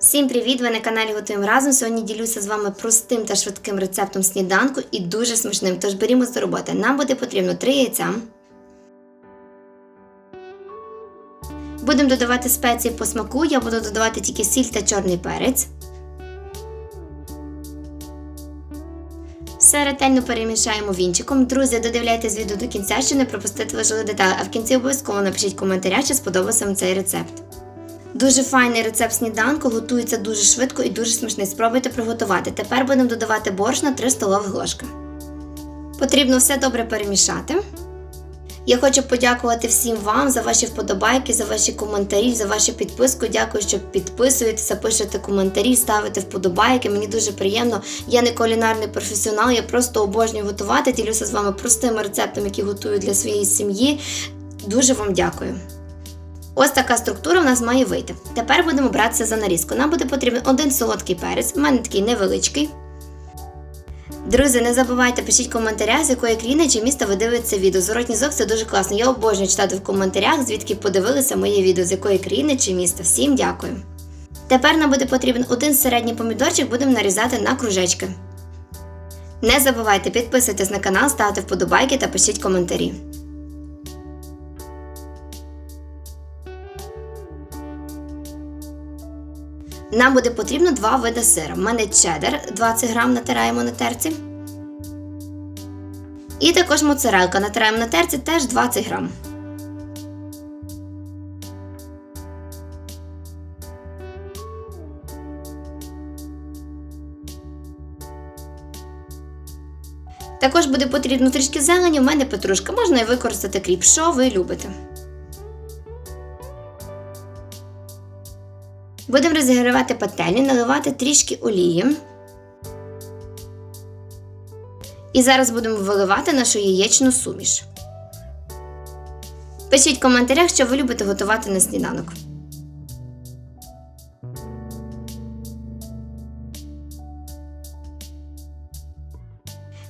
Всім привіт! Ви на каналі Готуємо разом. Сьогодні ділюся з вами простим та швидким рецептом сніданку і дуже смачним. Тож берімось до роботи. Нам буде потрібно 3 яйця. Будемо додавати спеції по смаку. Я буду додавати тільки сіль та чорний перець. Все ретельно перемішаємо вінчиком. Друзі, додивляйтесь відео до кінця, щоб не пропустити важливі деталі, а в кінці обов'язково напишіть коментаря, чи сподобався вам цей рецепт. Дуже файний рецепт сніданку, готується дуже швидко і дуже смачний. Спробуйте приготувати. Тепер будемо додавати борошна 3 столових ложки. Потрібно все добре перемішати. Я хочу подякувати всім вам за ваші вподобайки, за ваші коментарі, за вашу підписку. Дякую, що підписуєтеся, пишете коментарі, ставите вподобайки. Мені дуже приємно. Я не кулінарний професіонал, я просто обожнюю готувати. Ділюся з вами простими рецептами, які готую для своєї сім'ї. Дуже вам дякую. Ось така структура в нас має вийти. Тепер будемо братися за нарізку. Нам буде потрібен один солодкий перець, в мене такий невеличкий. Друзі, не забувайте пишіть в коментарях, з якої країни чи міста ви дивитеся відео. Зворотній зв'язок це дуже класно. Я обожнюю читати в коментарях, звідки подивилися моє відео, з якої країни чи міста. Всім дякую. Тепер нам буде потрібен один середній помідорчик, будемо нарізати на кружечки. Не забувайте підписуйтесь на канал, ставте вподобайки та пишіть коментарі. Нам буде потрібно два види сира. У мене чеддер 20 грам натираємо на терці. І також моцарелка натираємо на терці теж 20 грам. Також буде потрібно трішки зелені, в мене петрушка. Можна і використати кріп, що ви любите. Будемо розігрівати пательню, наливати трішки олії. І зараз будемо виливати нашу яєчну суміш. Пишіть в коментарях, що ви любите готувати на сніданок.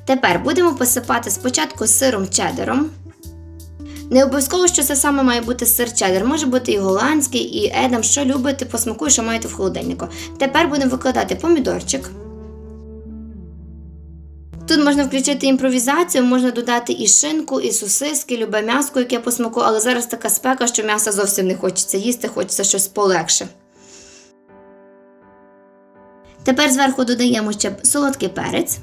Тепер будемо посипати спочатку сиром чеддером. Не обов'язково, що це саме має бути сир чеддер. Може бути і голландський, і едам, що любите по що маєте в холодильнику. Тепер будемо викладати помідорчик. Тут можна включити імпровізацію, можна додати і шинку, і сосиски, любе м'яско, яке по смаку, але зараз така спека, що м'яса зовсім не хочеться їсти, хочеться щось полегше. Тепер зверху додаємо ще солодкий перець.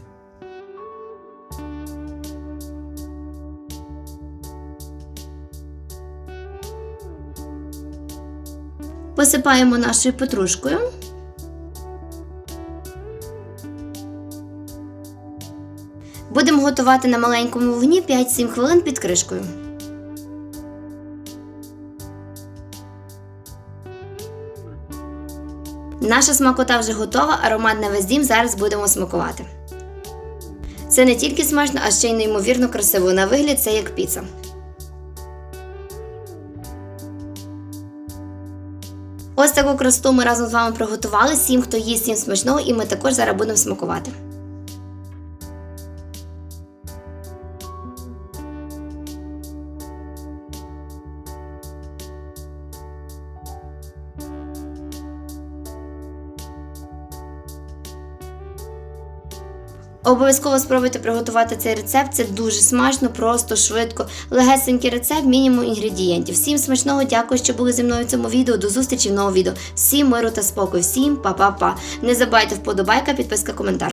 Посипаємо нашою петрушкою. Будемо готувати на маленькому вогні 5-7 хвилин під кришкою. Наша смакота вже готова, аромат на весь дім зараз будемо смакувати. Це не тільки смачно, а ще й неймовірно красиво. На вигляд це як піца. Ось таку красоту ми разом з вами приготували. Всім, хто їсть, всім смачного, і ми також зараз будемо смакувати. Обов'язково спробуйте приготувати цей рецепт. Це дуже смачно, просто, швидко, легесенький рецепт, мінімум інгредієнтів. Всім смачного, дякую, що були зі мною в цьому відео. До зустрічі в новому відео. Всім миру та спокою, всім па-па-па. Не забувайте вподобайка, підписка, коментар.